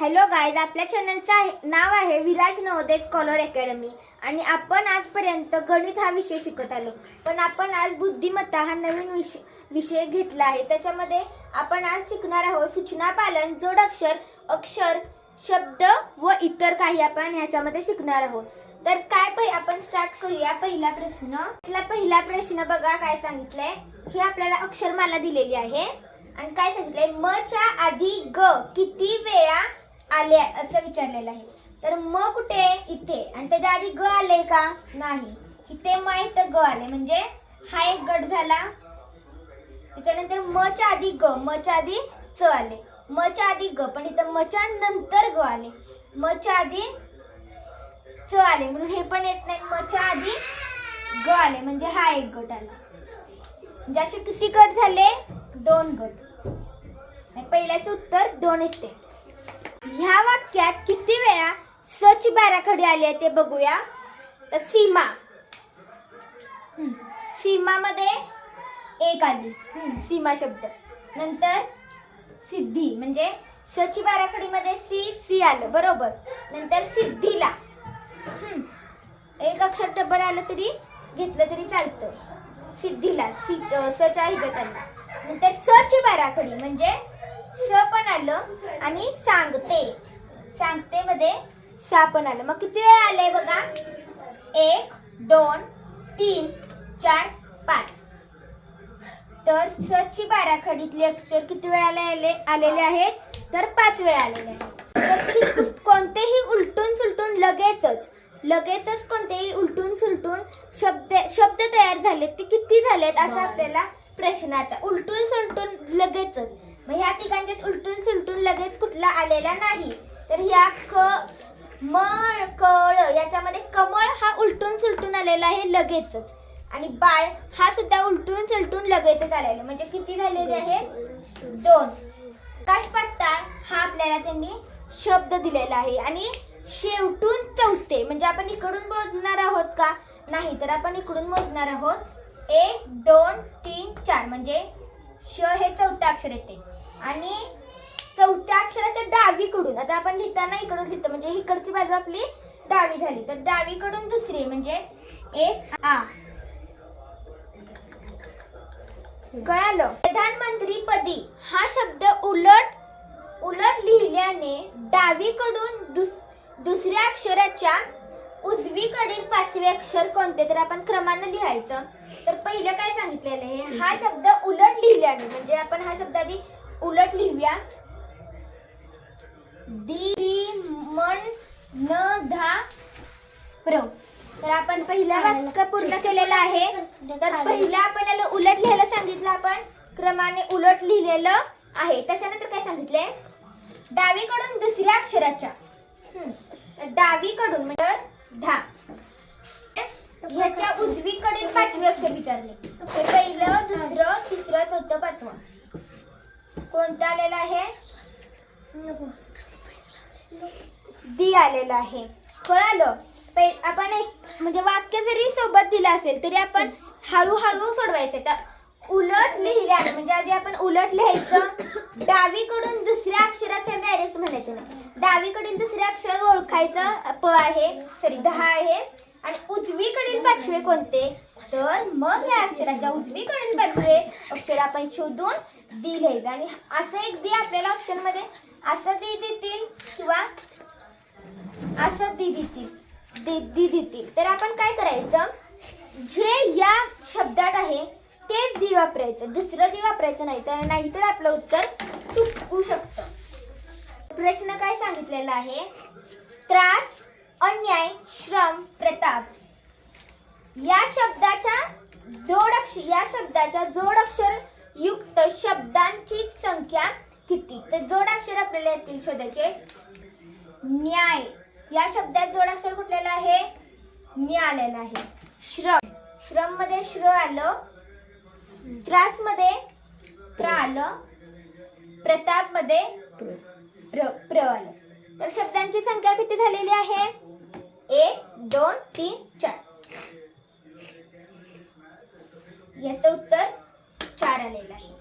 Hello guys आपल्या चॅनलचं आहे- नाव आहे विराज नवोदय स्कॉलर अकॅडमी आणि आपण आजपर्यंत गणित हा विषय शिकत आलो. पण आपण आज बुद्धिमत्ता हा नवीन विषय विषय घेतला आहे. त्याच्यामध्ये आपण आज शिकणार आहोत सूचना पालन जोड अक्षर अक्षर शब्द व इतर काही आपण ह्याच्यामध्ये शिकणार आहोत. तर काय पहि आपण स्टार्ट करूया पहिला प्रश्न. आपला पहिला प्रश्न बघा काय सांगितलंय. ही आपल्याला अक्षरमाला दिलेली आहे. आणि काय सांगितलंय? म च्या आधी ग किती वेळा आले असं विचारलेलं आहे. तर म कुठे? इथे. आणि त्याच्या आधी ग आले का? नाही. इथे म इथं ग आले. म्हणजे हा एक गट झाला. त्याच्यानंतर म च्या आधी ग. म च्या आधी च आले. म च्या आधी ग. पण इथं म च्या नंतर ग आले. म च्या आधी च आले. म्हणून हे पण येत नाही. म च्या आधी ग आले. म्हणजे हा एक गट आला. म्हणजे असे किती गट झाले? दोन गट. पहिल्याचं उत्तर दोन येते. ह्या वाक्यात किती वेळा स बाराखडी आली आहे ते बघूया. तर सीमा. सीमामध्ये एक आली. सीमा शब्द. नंतर सिद्धी म्हणजे सची बाराखडीमध्ये सी सी आलं बरोबर. नंतर सिद्धीला. एक अक्षर डबल आलं तरी घेतलं तरी चालतं. सिद्धीला सी अ, स आलं नंतर सची बाराखडी म्हणजे स पण आलं आणि सांगते. सांगते मध्ये सा पण आलं. मग किती वेळा आलंय बघा? एक दोन तीन चार पाच. तर स ची बाराखडीतले अक्षर किती वेळा आले आलेले आहेत? तर पाच वेळा आलेले आहेत. कोणतेही उलटून सुलटून लगेचच लगेचच कोणतेही उलटून सुलटून शब्द शब्द तयार झालेत. ते किती झालेत? असा आपल्याला प्रश्न आता. उलटून सुलटून लगेचच. मग ह्या तिघांच्यात उलटून सुलटून लगेच कुठला आलेला नाही. तर ह्या क मळ कळ याच्यामध्ये कमळ हा उलटून सुलटून आलेला आहे लगेचच. आणि बाळ हा सुद्धा उलटून सुलटून लगेचच आलेला म्हणजे किती झालेले आहे? दोन. आकाश हा आपल्याला त्यांनी शब्द दिलेला आहे. आणि शेवटून चौथे. म्हणजे आपण इकडून मोजणार आहोत का? नाही तर आपण इकडून मोजणार आहोत. एक दोन तीन चार. म्हणजे श हे चौथं अक्षर येते. आणि चौथ्या अक्षराच्या डावीकडून आता आपण लिहिताना इकडून लिहितो म्हणजे इकडची बाजू आपली डावी झाली. तर डावीकडून दुसरी म्हणजे एक आ. कळालं? प्रधानमंत्री पदी हा शब्द उलट उलट लिहिल्याने डावीकडून दुस दुसऱ्या अक्षराच्या उजवीकडील पाचवे अक्षर कोणते? तर आपण क्रमानं लिहायचं. तर पहिलं काय सांगितलेलं आहे? हा शब्द उलट लिहिल्याने म्हणजे आपण हा शब्द आधी उलट लिहूया. न धा प्र. तर आपण पहिला वाक्य पूर्ण केलेलं आहे. तर पहिला आपल्याला उलट लिहायला सांगितलं आपण. क्रमाने उलट लिहिलेलं आहे. त्याच्यानंतर काय सांगितलंय? डावीकडून दुसऱ्या अक्षराच्या. डावीकडून म्हणजे धा. ह्याच्या उजवीकडील पाचवे अक्षर विचारले. पहिलं दुसरं तिसरं चौथं पाचवं. आलेला आहे. दी आलेलं आहे. कळालं? आपण एक म्हणजे वाक्य जरी सोबत दिलं असेल तरी आपण हळूहळू सोडवायचं. तर उलट लिहिल्याने म्हणजे आधी आपण उलट लिहायचं. डावीकडून दुसऱ्या अक्षराच्या डायरेक्ट म्हणायचं नाही. डावीकडील दुसरे अक्षर ओळखायचं प आहे सॉरी दहा आहे. आणि उजवीकडील पाचवे कोणते? तर मग या अक्षराच्या उजवीकडील पाचवे अक्षर आपण शोधून दी लिहायचं आणि असं एक दी आपल्याला ऑप्शनमध्ये. असं दी देतील किंवा असं दी देतील. दी दी देतील. तर आपण काय करायचं? जे या शब्दात आहे तेच दी वापरायचं. दुसरं दी वापरायचं नाही तर नाहीतर आपलं उत्तर चुकू शकतं. प्रश्न काय सांगितलेला आहे? त्रास अन्याय श्रम प्रताप. या शब्दाच्या जोड अक्षर या शब्दाच्या जोड अक्षर युक्त शब्दांची संख्या किती? तर जोडाक्षर आपल्याला येतील शोधायचे. न्याय. या शब्दात जोडाक्षर कुठलेलं आहे? न्या आलेला आहे. श्रम. श्रममध्ये श्र आलं. त्रासमध्ये त्र आलं. प्रतापमध्ये प्र प्र आलं. तर शब्दांची संख्या किती झालेली आहे? एक दोन तीन चार. याचं उत्तर चार आलेला आहे.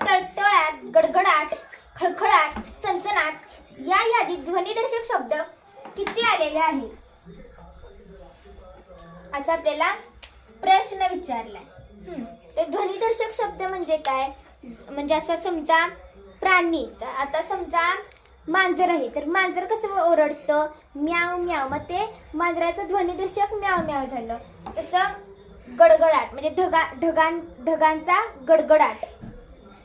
तळतळात गडगडाट खळखळाट चणचणाट या यादीत ध्वनिदर्शक शब्द किती आलेले आहेत? असा आपल्याला प्रश्न विचारलाय. तर ध्वनिदर्शक शब्द म्हणजे काय? म्हणजे असं समजा प्राणी तर आता समजा मांजर आहे तर मांजर कसं ओरडतं? म्याव म्याव मग ते मांजराचं ध्वनिदर्शक म्याव म्याव झालं. तसं गडगडाट म्हणजे ढगा ढगां ढगांचा गडगडाट.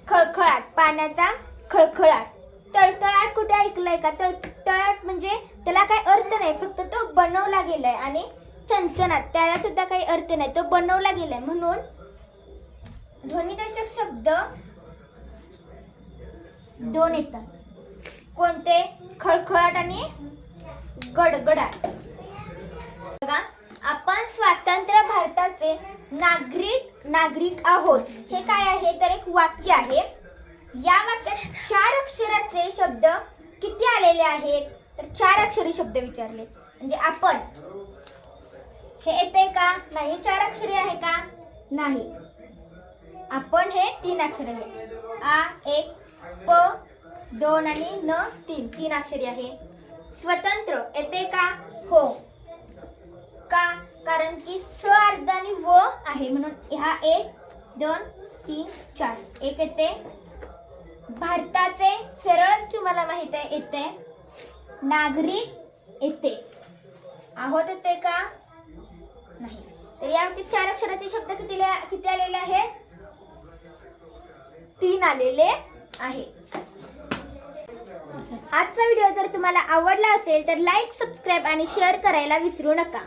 खळखळाट पाण्याचा खळखळाट. तळतळाट कुठे ऐकलंय का? तळतळाट म्हणजे त्याला काही अर्थ नाही फक्त तो बनवला गेलाय आणि चणचणाट त्याला सुद्धा काही अर्थ नाही तो बनवला गेलाय. म्हणून ध्वनिदर्शक शब्द दोन येतात. कोणते? खळखळाट आणि गडगडाट. बघा आपण स्वातंत्र्य भारताचे नागरिक नागरिक आहोत. हे काय आहे? तर एक वाक्य आहे. या वाक्यात चार अक्षराचे शब्द किती आलेले आहेत? तर चार अक्षरी शब्द विचारले. म्हणजे आपण. हे येते का? नाही चार अक्षरी आहे का? नाही. आपण हे तीन अक्षर आहे आ एक प दोन आणि न तीन. तीन अक्षरी आहे. स्वतंत्र. येते का? हो. का? कारण की स अर्धानी व आहे. म्हणून ह्या एक दोन तीन चार. एक येते. भारताचे सरळच तुम्हाला माहीत आहे येते. नागरिक येते. आहोत येते का? नाही. तर यावरती चार अक्षराचे शब्द किती किती आलेले आहेत? तीन आलेले आहे आजचा व्हिडिओ जर तुम्हाला आवडला असेल तर लाईक सबस्क्राईब आणि शेअर करायला विसरू नका.